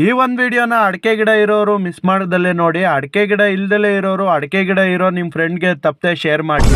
ಈ ಒಂದು ವಿಡಿಯೋನ ಅಡಿಕೆ ಗಿಡ ಇರೋರು ಮಿಸ್ ಮಾಡದಲ್ಲೇ ನೋಡಿ, ಅಡಿಕೆ ಗಿಡ ಇಲ್ದಲೇ ಇರೋರು, ಅಡಿಕೆ ಗಿಡ ಇರೋ ನಿಮ್ಮ ಫ್ರೆಂಡ್ಗೆ ತಪ್ಪದೆ ಶೇರ್ ಮಾಡಿ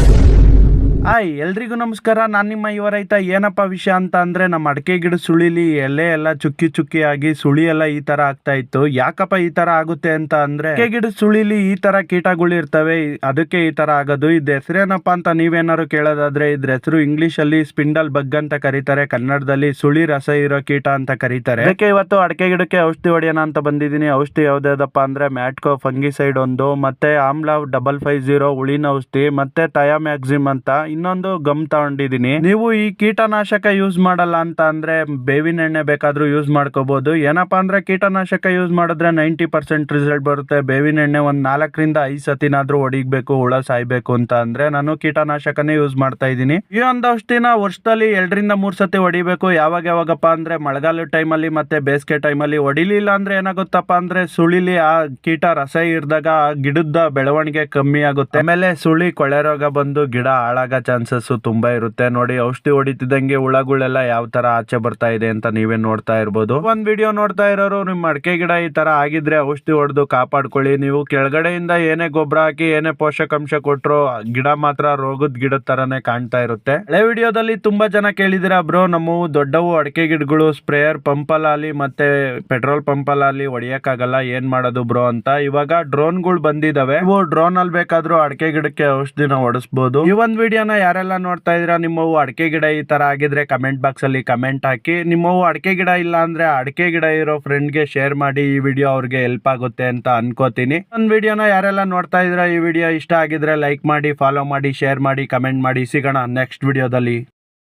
ಹಾಯ್ ಎಲ್ರಿಗೂ ನಮಸ್ಕಾರ. ನಾನು ನಿಮ್ಮ ಯುವ ರೈತ ಏನಪ್ಪ ವಿಷಯ ಅಂತ ಅಂದರೆ ನಮ್ಮ ಅಡಿಕೆ ಗಿಡ ಸುಳಿಲಿ, ಎಲೆ ಎಲ್ಲ ಚುಕ್ಕಿ ಚುಕ್ಕಿ ಆಗಿ ಸುಳಿ ಎಲ್ಲ ಈ ತರ ಆಗ್ತಾ ಇತ್ತು. ಯಾಕಪ್ಪ ಈ ತರ ಆಗುತ್ತೆ ಅಂತ ಅಂದರೆ ಅಡಿಕೆ ಗಿಡ ಸುಳಿಲಿ ಈ ತರ ಕೀಟಗಳು ಇರ್ತವೆ. ಅದಕ್ಕೆ ಈ ತರ ಆಗೋದು. ಇದು ಹೆಸರೇನಪ್ಪ ಅಂತ ನೀವೇನಾದ್ರು ಕೇಳೋದಾದ್ರೆ ಇದ್ರ ಹೆಸರು ಇಂಗ್ಲಿಷ್ ಅಲ್ಲಿ ಸ್ಪಿಂಡಲ್ ಬಗ್ ಅಂತ ಕರೀತಾರೆ. ಕನ್ನಡದಲ್ಲಿ ಸುಳಿ ರಸ ಇರೋ ಕೀಟ ಅಂತ ಕರೀತಾರೆ. ಅದಕ್ಕೆ ಇವತ್ತು ಅಡಿಕೆ ಗಿಡಕ್ಕೆ ಔಷಧಿ ಹೊಡೆಯೋಣ ಅಂತ ಬಂದಿದ್ದೀನಿ. ಔಷಧಿ ಯಾವ್ದಾದಪ್ಪ ಅಂದ್ರೆ ಮ್ಯಾಟ್ಕೋ, ಫಂಗಿಸೈಡ್ ಒಂದು, ಮತ್ತೆ ಆಮ್ಲ ಡಬಲ್ ಫೈವ್ ಜೀರೋ ಉಳಿನ ಔಷಧಿ, ಮತ್ತೆ ಥಯಾಮ್ಯಾಕ್ಸಿಮ್ ಅಂತ ಇನ್ನೊಂದು ಗಮ್ ತಗೊಂಡಿದೀನಿ. ನೀವು ಈ ಕೀಟನಾಶಕ ಯೂಸ್ ಮಾಡಲ್ಲ ಅಂತ ಅಂದ್ರೆ ಬೇವಿನ ಎಣ್ಣೆ ಬೇಕಾದ್ರೂ ಯೂಸ್ ಮಾಡ್ಕೋಬಹುದು ಏನಪ್ಪಾ ಅಂದ್ರೆ ಕೀಟನಾಶಕ ಯೂಸ್ ಮಾಡಿದ್ರೆ ನೈಂಟಿ ಪರ್ಸೆಂಟ್ ರಿಸಲ್ಟ್ ಬರುತ್ತೆ. ಬೇವಿನ ಎಣ್ಣೆ ಒಂದ್ ನಾಲ್ಕರಿಂದ ಐದ್ ಸತಿನಾದ್ರೂ ಹೊಡಿಬೇಕು ಹುಳ ಸಾಯ್ಬೇಕು ಅಂತ ಅಂದ್ರೆ ನಾನು ಕೀಟನಾಶಕನೇ ಯೂಸ್ ಮಾಡ್ತಾ ಇದ್ದೀನಿ. ಈ ಒಂದು ಔಷಧಿನ ವರ್ಷದಲ್ಲಿ ಎರಡರಿಂದ ಮೂರ್ ಸತಿ ಹೊಡಿಬೇಕು ಯಾವಾಗ ಯಾವಾಗಪ್ಪ ಅಂದ್ರೆ ಮಳೆಗಾಲ ಟೈಮಲ್ಲಿ ಮತ್ತೆ ಬೇಸಿಗೆ ಟೈಮಲ್ಲಿ ಹೊಡಿಲಿಲ್ಲ ಅಂದ್ರೆ ಏನಾಗುತ್ತಪ್ಪ ಅಂದ್ರೆ ಸುಳಿಲಿ ಆ ಕೀಟ ರಸ ಇರ್ದಾಗ ಗಿಡದ ಬೆಳವಣಿಗೆ ಕಮ್ಮಿ ಆಗುತ್ತೆ. ಆಮೇಲೆ ಸುಳಿ, ಕೊಳೆ ರೋಗ ಬಂದು ಗಿಡ ಹಾಳಾಗೋ ಚಾನ್ಸಸ್ ತುಂಬಾ ಇರುತ್ತೆ. ನೋಡಿ, ಔಷಧಿ ಹೊಡಿತಿದ್ದಂಗೆ ಹುಳಗಳೆಲ್ಲ ಯಾವ ತರ ಆಚೆ ಬರ್ತಾ ಇದೆ ಅಂತ ನೀವೇ ನೋಡ್ತಾ ಇರ್ಬೋದು. ಒಂದ್ ವಿಡಿಯೋ ನೋಡ್ತಾ ಇರೋರು ನಿಮ್ ಅಡಕೆ ಗಿಡ ಈ ತರ ಆಗಿದ್ರೆ ಔಷಧಿ ಹೊಡೆದು ಕಾಪಾಡ್ಕೊಳ್ಳಿ. ನೀವು ಕೆಳಗಡೆಯಿಂದ ಏನೇ ಗೊಬ್ಬರ ಹಾಕಿ, ಏನೇ ಪೋಷಕಾಂಶ ಕೊಟ್ರು, ಗಿಡ ಮಾತ್ರ ರೋಗದ ಗಿಡ ತರನೇ ಕಾಣ್ತಾ ಇರುತ್ತೆ. ಹಳೆ ವಿಡಿಯೋದಲ್ಲಿ ತುಂಬಾ ಜನ ಕೇಳಿದಿರ ಬ್ರೋ, ನಮ್ಮ ದೊಡ್ಡವು ಅಡಕೆ ಗಿಡಗಳು, ಸ್ಪ್ರೇಯರ್ ಪಂಪ್ ಅಲ್ಲಿ ಮತ್ತೆ ಪೆಟ್ರೋಲ್ ಪಂಪಲ್ಲಾಗಲಿ ಹೊಡಿಯೋಕ್ಕಾಗಲ್ಲ, ಏನ್ ಮಾಡೋದು ಬ್ರೋ ಅಂತ. ಇವಾಗ ಡ್ರೋನ್ಗಳು ಬಂದಿದಾವೆ. ನೀವು ಡ್ರೋನ್ ಅಲ್ಲಿ ಬೇಕಾದ್ರೂ ಅಡಕೆ ಗಿಡಕ್ಕೆ ಔಷಧಿನ ಹೊಡಿಸ್ಬೋದು. ಈ ಒಂದ್ ವಿಡಿಯೋನ ಯಾರೆಲ್ಲ ನೋಡ್ತಾ ಇದ್ದೀರಾ ನಿಮ್ಮವು ಅಡಿಕೆ ಗಿಡ ಈ ತರ ಆಗಿದ್ರೆ ಕಮೆಂಟ್ ಬಾಕ್ಸ್ ಅಲ್ಲಿ ಕಮೆಂಟ್ ಹಾಕಿ. ನಿಮ್ಮವು ಅಡಿಕೆ ಗಿಡ ಇಲ್ಲ ಅಂದ್ರೆ ಅಡಕೆ ಗಿಡ ಇರೋ ಫ್ರೆಂಡ್ಗೆ ಶೇರ್ ಮಾಡಿ, ಈ ವಿಡಿಯೋ ಅವ್ರಿಗೆ ಹೆಲ್ಪ್ ಆಗುತ್ತೆ ಅಂತ ಅನ್ಕೋತೀನಿ. ಒಂದ್ ವಿಡಿಯೋನ ಯಾರೆಲ್ಲ ನೋಡ್ತಾ ಇದ್ದೀರಾ, ಈ ವಿಡಿಯೋ ಇಷ್ಟ ಆಗಿದ್ರೆ ಲೈಕ್ ಮಾಡಿ ಫಾಲೋ ಮಾಡಿ ಶೇರ್ ಮಾಡಿ ಕಮೆಂಟ್ ಮಾಡಿ. ಸಿಗೋಣ ನೆಕ್ಸ್ಟ್ ವಿಡಿಯೋದಲ್ಲಿ